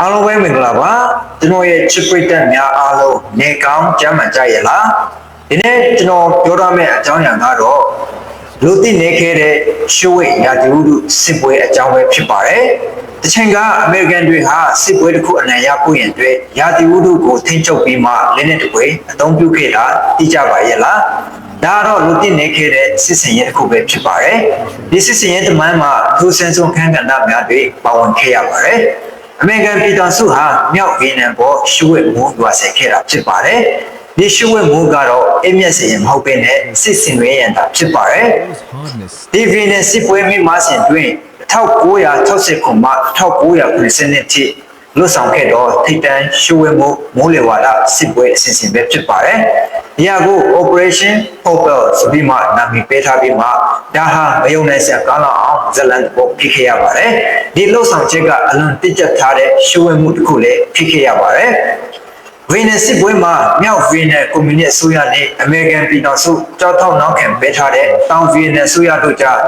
အားလုံးပဲမင်္ဂလာပါကျွန်တော်ရဲ့ချစ်ပရိသတ်များအားလုံးနေကောင်းကြမ်းမှန်ကြရဲ့လားဒီနေ့ကျွန်တော်ပြောရမယ့်အကြောင်းအရာကတော့လူသိနေခဲ့တဲ့ရှုဝိရာသီဥတုစစ်ပွဲအကြောင်းပဲဖြစ်ပါတယ်တချိန်ကအမေရိကန်တွေဟာစစ်ပွဲတစ်ခုအနိုင်ရဖို့ရင်အတွက်ရာသီဥတုကိုထိန်းချုပ်ပြီးမှလက်နက်တစ်ပွဲအသုံးပြုခဲ့တာသိကြပါရဲ့လားဒါကတော့လူသိနေခဲ့တဲ့စစ်စင်ရဲတစ်ခုပဲဖြစ်ပါတယ်ဒီစစ်စင်ရဲတမန်မှာသူစင်စုံခန်းကဏ္ဍများတွေပါဝင်ခဲ့ရပါတယ် အမေရိကန်ပြည်တော်စုဟာမြောက်ဗီယက်နမ်ပေါ်ရှုဝဲမိုးရွာဆဲခဲ့တာဖြစ်ပါတယ်ဒီရှုဝဲမိုးကတော့အမျက်စင်မဟုတ်ဘဲနဲ့စစ်စင်ရဲရန်တာဖြစ်ပါတယ် hardness ဒီဗီနက်စစ်ပွဲမိမဆင်တွင်1960ခုမှ1990နှစ်ထိ လွတ်ဆောင်ခဲ့တော့ထိပ်တန်းရှုဝဲမှုမိုးလေဝါဒစစ်ပွဲအစီအစဉ်ပဲဖြစ်ပါတယ်။ဒီဟာကို Operation Popel ဆိုပြီးမှနာမည်ပေးထားပြီးမှဒါဟာမယုံနိုင်စရာကောင်းလောက်အောင်ဇလန်ကိုဖြစ်ခဲ့ရပါတယ်။ဒီလွတ်ဆောင်ချက်ကအလွန်တိကျထားတဲ့ရှုဝဲမှုတစ်ခုလည်းဖြစ်ခဲ့ရပါတယ်။ ဗီနက်စစ်ပွဲမှာမြောက်ဗီနက်ကွန်မြူနစ်အစိုးရနဲ့အမေရိကန်ပြည်တော်စုကြောက်ထောက်နောက်ခံပေးထားတဲ့တောင်ဗီနက်အစိုးရတို့ကြား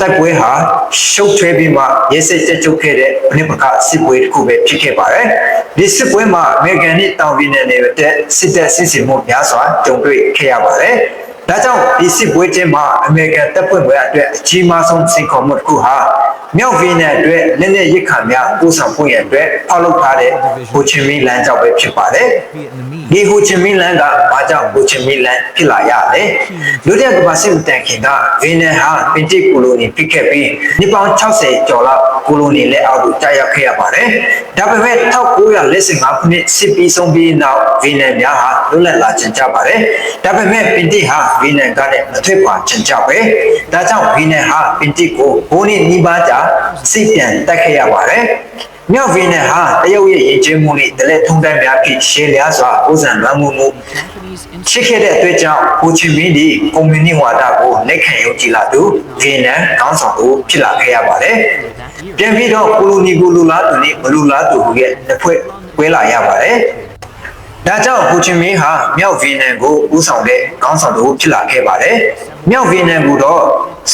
တိုက်ပွဲဟာရှုပ်ထွေးပြီးမှရဲစစ်ကြချုပ်ခဲ့တဲ့ဘနိပကစစ်ပွဲတစ်ခုပဲဖြစ်ခဲ့ပါတယ်။ဒီစစ်ပွဲမှာအမေရိကန်နဲ့တောင်ဗီနက်နယ်တဲ့စစ်တပ်စစ်စီမှုများစွာကြုံတွေ့ခဲ့ရပါတယ်။ဒါကြောင့်ဒီစစ်ပွဲချင်းမှာအမေရိကန်တပ်ဖွဲ့တွေအတွက်အကြီးမားဆုံးစိန်ခေါ်မှုတစ်ခုဟာ မြောက်ဗီနက်အတွက်လက်နက်ရစ်ခံများပို့ဆောင်ဖို့ရန်အတွက်ဖောက်လုပ်ထားတဲ့ဟိုချီမီလမ်းကြောင်းပဲဖြစ်ပါတယ်။ Vietnamese ဒီဟိုချီမီလန်ကဘာကြောင့်ဟိုချီမီလန်ဖြစ်လာရလဲလူတဲ့ကမ္ဘာစစ်မတန်ခင်ကဗီနန်ဟာပင်တိကိုလိုနီဖြစ်ခဲ့ပြီးနှစ်ပေါင်း60ကျော်လောက်ကိုလိုနီလက်အောက်ကိုကြာရောက်ခဲ့ရပါတယ်ဒါပေမဲ့1945ခုနှစ်စစ်ပြီးဆုံးပြီးနောက်ဗီနန်များဟာလွတ်လပ်လာချင်ကြပါတယ်ဒါပေမဲ့ပင်တိဟာဗီနန်ကလည်းမထွက်ခွာချင်ကြပဲဒါကြောင့်ဗီနန်ဟာပင်တိကိုဘိုးနှစ်နီးပါးကြာစိတ်ပြန်တက်ခဲ့ရပါတယ်မြောက်ဗီနန်ဟာတရုတ်ရဲ့ရင်ကျေးမှုနဲ့တလက်ထုံးတမ်းများဖြစ်ရှေးလျားစွာဥစ္စာလွှမ်းမိုးမှု Japanese ချစ်ခဲ့တဲ့အတွက်ကြောင့်ဟိုချီမင်းဒီကွန်မြူနစ်ဝါဒကိုလက်ခံယုံကြည်လာသူဗီယက်နမ်ခေါင်းဆောင်သူဖြစ်လာခဲ့ရပါတယ်။ပြန်ပြီးတော့ကိုလိုနီကိုလူလားသူနဲ့ဘလူလားသူရဲ့တစ်ဖွဲ့ကွဲလာရပါတယ်။ ဒါကြောင့်ဟိုချီမင်းဟာမြောက်ဗီယက်နမ်ကိုဦးဆောင်တဲ့ခေါင်းဆောင်သူဖြစ်လာခဲ့ပါတယ်။မြောက်ဗီယက်နမ်ကတော့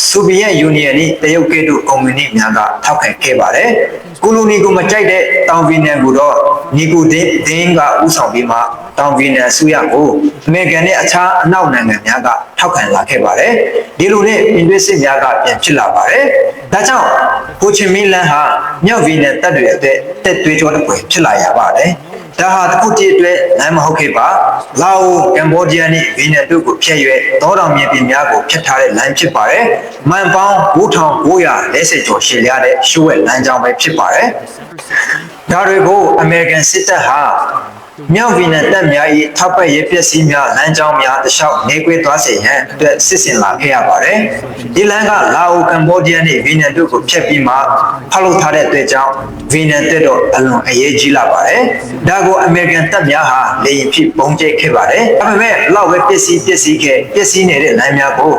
ဆိုဗီယက်ယူနီယံနဲ့တရုတ်ကဲ့သို့ကွန်မြူနစ်များကထောက်ခံခဲ့ပါတယ်။ကိုလိုနီကိုမကြိုက်တဲ့တောင်ဗီယက်နမ်ကတော့နီကိုဒင်းဒင်းကဦးဆောင်ပြီးမှတောင်ဗီယက်နမ်အစိုးရကိုအမေရိကန်နဲ့အခြားအနောက်နိုင်ငံများကထောက်ခံလာခဲ့ပါတယ်။ဒီလိုနဲ့အင်ဒွေစစ်များကပြန်ဖြစ်လာပါတယ်။ဒါကြောင့်ဟိုချီမင်းလန်ဟာမြောက်ဗီယက်နမ်တပ်တွေအတွက်တက်သွေးကြောတစ်ပွဲဖြစ်လာရပါတယ်။ ဒါဟာတစ်ခုတည်းအတွက်လမ်းမဟုတ်ခဲ့ပါ။လာအိုကမ်ဘောဒီးယားနဲ့ဗီယက်နမ်တို့ကိုဖျက်ရွယ်သောတောင်မြေပြင်များကိုဖျက်ထားတဲ့လမ်းဖြစ်ပါတယ်။မန်ပေါင်း9940ကျော်ရှည်ရတဲ့ရှိုးဝဲလမ်းကြောင်းပဲဖြစ်ပါတယ်။ဒါတွေကိုအမေရိကန်စစ်တပ်ဟာ မြောက်ဗီယက်နမ်တပ်များ၏ထောက်ပံ့ရေးပစ္စည်းများလမ်းကြောင်းများတစ်လျှောက်နေကွေးသွားစေရန်အတွက်စစ်ဆင်လာခဲ့ရပါတယ်။ဒီလမ်းကလာအိုကမ်ဘောဒီးယားနဲ့ဗီယက်နမ်တို့ကိုဖျက်ပြီးမှဖောက်လုပ်ထားတဲ့အတွက်ကြောင့်ဗီယက်နမ်တပ်တော့အလွန်အရေးကြီးလာပါတယ်။ဒါကိုအမေရိကန်တပ်များဟာလေရင်ဖြစ်ပုံကျိတ်ခဲ့ပါတယ်။ဒါပေမဲ့လောက်ပဲပစ္စည်းပစ္စည်းခဲ့ပစ္စည်းနေတဲ့လမ်းများကို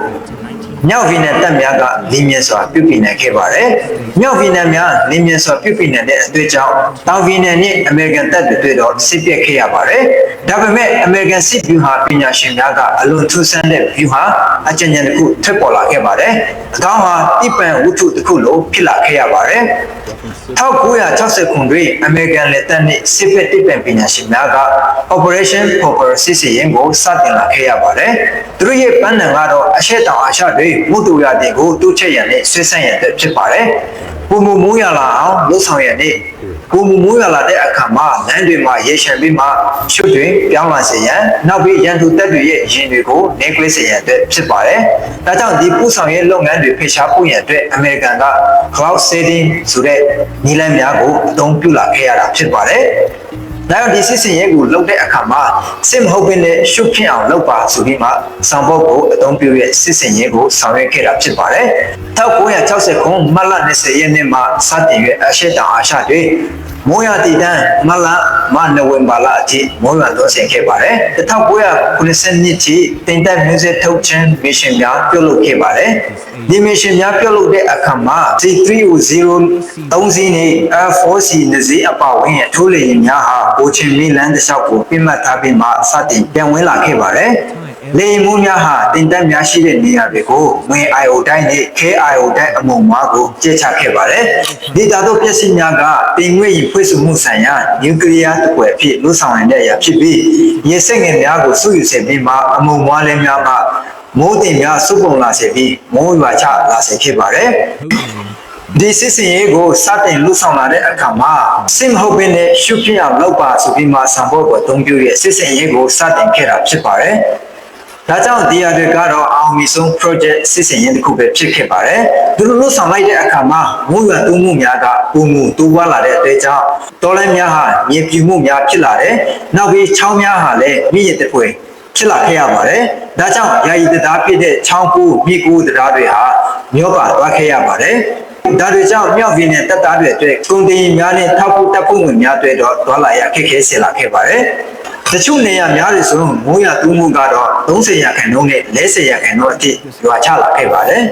မြောက်ဗီယက်နမ်တပ်များကလင်းမြဲစွာပြုပြင်နိုင်ခဲ့ပါတယ်။မြောက်ဗီယက်နမ်များလင်းမြဲစွာပြုပြင်နိုင်တဲ့အတွေ့အကြောင်းတောင်ဗီယက်နမ်နဲ့အမေရိကန်တပ်တွေတွေ့တော့စစ်ပြက်ခဲ့ရပါတယ်။ဒါပေမဲ့အမေရိကန်စစ်ဗျူဟာပညာရှင်များကအလွန်ထူးဆန်းတဲ့ဗျူဟာအကြံဉာဏ်တစ်ခုထွက်ပေါ်လာခဲ့ပါတယ်။အကောင်းဟာတိပံဝတ္ထုတစ်ခုလိုဖြစ်လာခဲ့ရပါတယ်။1960ခုတွင်အမေရိကန်လက်တပ်နှင့်စစ်ဖက်တိပံပညာရှင်များက Operation Popper စစ်စင်ရင်ကိုစတင်လာခဲ့ရပါတယ်။သူတို့ရဲ့ပန်းနံကတော့အရှက်တောင်အာရှတွင်မုတ်တူရတင်ကိုတိုးချက်ရန်နဲ့ဆွေးဆန့်ရန်အတွက်ဖြစ်ပါတယ်။ပုံမမိုးရလာအောင်လှုပ်ဆောင်ရန်နဲ့ပုံမမိုးရလာတဲ့အခါမှာလမ်းတွေမှာရေရှမ်းပြီးမှရှုပ်တွင်ပြောင်းလာစေရန်နောက်ပြီးရန်သူတပ်တွေရဲ့ရင်တွေကိုနေကလစ်စေရန်အတွက်ဖြစ်ပါတယ်။ဒါကြောင့်ဒီပူဆောင်ရေးလုပ်ငန်းတွေဖိရှားဖို့ရန်အတွက်အမေရိကန်က cloud seeding ဆိုတဲ့နည်းလမ်းများကိုအသုံးပြုလာခဲ့ရတာဖြစ်ပါတယ်။ ဒါကြောင့်ဒီစစ်စင်ရဲကိုလုပ်တဲ့အခါမှာစစ်မဟုတ်ဘဲနဲ့ရှုပ်ဖြစ်အောင်လုပ်ပါဆိုပြီးမှဆောင်ပုတ်ကိုအသုံးပြုရဲ့စစ်စင်ရဲကိုဆောင်ရွက်ခဲ့တာဖြစ်ပါတယ်။1960ခုမတ်လ20ရက်နေ့မှာစတင်၍အရှေ့တောင်အာရှတွင် မိုးရတီတန်းမလမနိုဝင်ဘာလအထိမိုးရွာသွန်းဆင်ခဲ့ပါတယ်1990နှစ်ထိတင်တက်မျိုးဆက်ထုတ်ခြင်းမစ်ရှင်များပြုလုပ်ခဲ့ပါတယ်ဒီမစ်ရှင်များပြုလုပ်တဲ့အခါမှာ C3O0 3စီးနဲ့ F4C နှစ်စီးအပါအဝင်အထူးလေယာဉ်များဟာဘိုချင်မီလန်တစ်လျှောက်ကိုပြစ်မှတ်ထားပြီးမှစတင်ပြန်ဝင်လာခဲ့ပါတယ် လေယာဉ်မှုများဟာတင်တက်များရှိတဲ့နေရာတွေကိုငွေ IO တိုင်းနဲ့ KIO တိုင်းအမုံမွားကိုကျဲချခဲ့ပါတယ်။ဒေတာတို့ပျက်စီးများကတင်ငွေရင်ဖွဲ့စုမှုဆိုင်ရာနျူကလ িয়ার တစ်ပွဲအဖြစ်လှုပ်ဆောင်နိုင်တဲ့အရာဖြစ်ပြီးရေစက်ငယ်များကိုစုယူစေပြီးမှအမုံမွားလည်းများမှမိုးတင်များစုပုံလာစေပြီးမိုးရွာချလာစေခဲ့ပါတယ်။ဒီစစ်စင်ရေးကိုစတင်လှုပ်ဆောင်လာတဲ့အခါမှာစစ်မဟုတ်ဘဲနဲ့ရှုပ်ပြအောင်လုပ်ပါဆိုပြီးမှဆံဖို့ကိုအသုံးပြုရဲ့စစ်စင်ရေးကိုစတင်ခဲ့တာဖြစ်ပါတယ်။ ဒါကြောင့်ဒီရတွေကတော့အောင်မြင်ဆုံး project စစ်စင်ရေးတစ်ခုပဲဖြစ်ခဲ့ပါတယ်။သူတို့လှုပ်ဆောင်လိုက်တဲ့အခါမှာမိုးရွာသွန်းမှုများကပုံမှုတိုးပွားလာတဲ့အတွက်ကြောင့်တော်လိုင်းများဟာမြေပြူမှုများဖြစ်လာတယ်။နောက်ပြီးချောင်းများဟာလည်းမြင့်ရတဲ့ပွဲဖြစ်လာခဲ့ရပါတယ်။ဒါကြောင့်ယာယီတရားဖြစ်တဲ့ချောင်းကူမြေကူတရားတွေဟာမျောပါသွားခဲ့ရပါတယ်။ဒါတွေကြောင့်မြောက်ပြင်းတဲ့တပ်သားတွေအတွက်ကုန်တင်များနဲ့ထောက်ဖို့တပ်ဖို့ဝင်များတွေတော့တွာလာရခက်ခဲစေလာခဲ့ပါတယ်။ တချို့နေရာများတွေဆိုမိုးရတူးမှုကတော့30ရာခိုင်နှုန်းနဲ့40ရာခိုင်နှုန်းအထိရွာချလာခဲ့ပါတယ်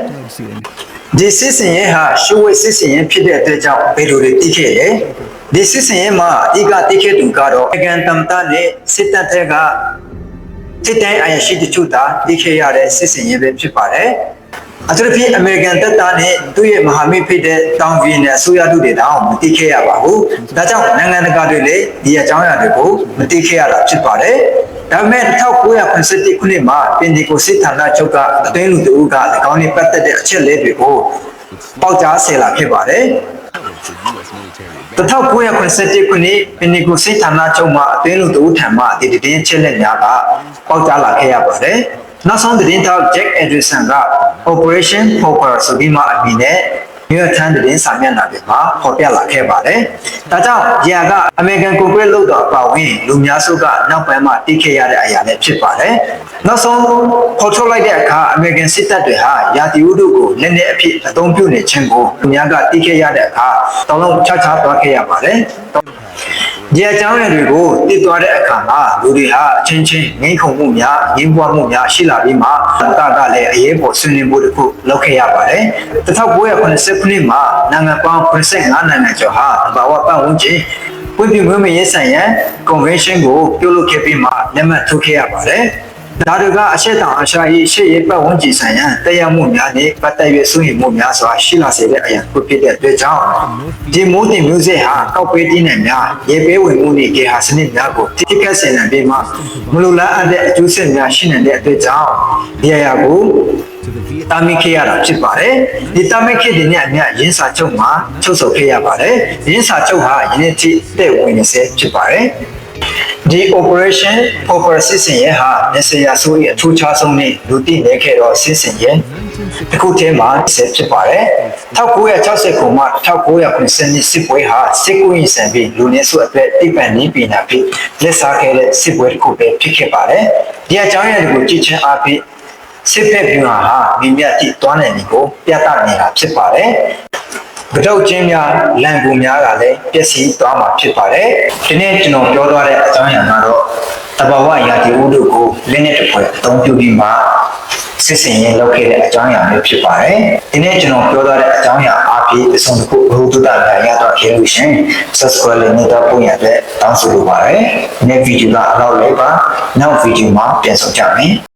။ဒီစစ်စင်ရဲ့ဟာရှုဝဲစစ်စင်ရဲ့ဖြစ်တဲ့အတွက်ကြောင့်ဘယ်လိုတွေတိခဲ့လဲ။ဒီစစ်စင်ရဲ့မှာအဓိကတိခဲ့သူကတော့အကန်တမ်တာနဲ့စစ်တပ်တဲ့ကစစ်တိုင်းအရာရှိတချို့သာတိခဲ့ရတဲ့စစ်စင်ရဲ့ပဲဖြစ်ပါတယ်။ အထူးဖြင့်အမေရိကန်တပ်သားနဲ့သူ့ရဲ့မဟာမိတ်ဖြစ်တဲ့တောင်ဗီနဲ့အစိုးရတို့တွေတောင်မတိခဲ့ရပါဘူး။ဒါကြောင့်နိုင်ငံတကာတွေလည်းဒီအကြောင်းအရာတွေကိုမတိခဲ့ရတာဖြစ်ပါတယ်။ဒါပေမဲ့1987ခုနှစ်မှာပင်ဒီကိုစစ်ဌာနချုပ်ကအသွင်းလူတို့က၎င်းနဲ့ပတ်သက်တဲ့အချက်လေးတွေကိုပေါက်ကြားဆယ်လာခဲ့ပါတယ်။1987ခုနှစ်ပင်ဒီကိုစစ်ဌာနချုပ်မှာအသွင်းလူတို့ထံမှဒီတည်င်းချက်လက်များကပေါက်ကြားလာခဲ့ရပါတယ်။ နောက်ဆုံးသတင်းထောက် Jack Anderson က Operation Popper ဆိုပြီးမှအမည်နဲ့ New York Times သတင်းစာမျက်နှာတွေမှာဖော်ပြလာခဲ့ပါတယ်။ဒါကြောင့်ဂျာကအမေရိကန်ကိုဂရက်လို့တော့ပါဝင်လူများစုကနောက်ပိုင်းမှာတိခဲ့ရတဲ့အရာလည်းဖြစ်ပါတယ်။နောက်ဆုံးဖော်ထုတ်လိုက်တဲ့အခါအမေရိကန်စစ်တပ်တွေဟာယာတီဦးတို့ကိုလက်နက်အဖြစ်အသုံးပြုနေခြင်းကိုလူများကတိခဲ့ရတဲ့အခါတောင်းလုံးချချသွားခဲ့ရပါတယ်။ ဒီအကြောင်းအရာတွေကိုတည်သွားတဲ့အခါမှာလူတွေဟာအချင်းချင်းငိမ့်ခုန်မှုများငင်းပွားမှုများရှိလာပြီးမှတာကလည်းအရေးပေါ်ဆွေးနွေးမှုတစ်ခုလုပ်ခဲ့ရပါတယ်။1980ခုနှစ်မှာနိုင်ငံပေါင်း85နိုင်ငံကျော်ဟာဘာဝပတ်ဝန်းကျင်ဝိပ္ပမွေးမရေးဆိုင်ရန် convention ကိုပြုလုပ်ခဲ့ပြီးမှလက်မှတ်ထိုးခဲ့ရပါတယ်။ ဒါတွေကအရှက်တောင်အရှာရေးရှေ့ရေးပတ်ဝန်းကျင်ဆိုင်ရာတရားမှုများနဲ့ပတ်သက်၍စိုးရိမ်မှုများစွာရှိလာစေတဲ့အရာတစ်ဖြစ်တဲ့အတွက်ကြောင့်ဒီမိုးတင်မျိုးစေ့ဟာကောက်ပေးတင်းနဲ့များရေပေးဝင်မှုနဲ့ကေဟာစနစ်များကိုတိကျကဆင်နိုင်ပြီးမှမလိုလားအပ်တဲ့အကျိုးဆက်များရှိနိုင်တဲ့အတွက်ကြောင့်ဒီအရာကိုတာမီခေရတာဖြစ်ပါတယ်ဒီတာမီခေဒီနဲ့အမြရင်းစာချုပ်မှာချုပ်ဆိုခဲ့ရပါတယ်ရင်းစာချုပ်ဟာယနေ့ထိတဲ့ဝင်နေစေဖြစ်ပါတယ် ဒီ operation over စစ်စင်ရဲ့ဟာနေစရာဆိုရဲ့အထူးခြားဆုံးနဲ့လူသိနေခဲ့တော့စစ်စင်ရဲ့တစ်ခုတည်းမှာဆက်ဖြစ်ပါတယ်1960ခုမှ1990နှစ်စစ်ပွဲဟာစစ်ကွင်းဆန်ပြီးလူနေစုအတွက်တိပန်နီးပညာဖြစ်လက်စားခဲ့တဲ့စစ်ပွဲတစ်ခုပဲဖြစ်ခဲ့ပါတယ်ဒီအကြောင်းအရာတွေကိုကြည့်ချင်းအားဖြင့်စစ်ဖက်ဗျူဟာဟာမိမြတ်တိတွန်းနေနေကိုပြသနေတာဖြစ်ပါတယ် ကတောက်ချင်းများလန်ကူများကလည်းပျက်စီးသွားမှာဖြစ်ပါတယ်ဒီနေ့ကျွန်တော်ပြောသွားတဲ့အကြောင်းအရာကတော့တဘာဝရာသီဥတုကိုလက်နဲ့တစ်ဖွဲ့အသုံးပြုပြီးမှစစ်စင်ရင်လုပ်ခဲ့တဲ့အကြောင်းအရာမျိုးဖြစ်ပါတယ်ဒီနေ့ကျွန်တော်ပြောသွားတဲ့အကြောင်းအရာအပြည့်အစုံတစ်ခုဘုဒ္ဓတာရရတော့ခဲ့လို့ရှင် subscribe လုပ်နေတဲ့ပုံရတဲ့တောင်းဆိုလိုပါတယ်ဒီနေ့ဗီဒီယိုကအလောက်လေးပါနောက်ဗီဒီယိုမှာပြန်ဆောင်ကြမယ်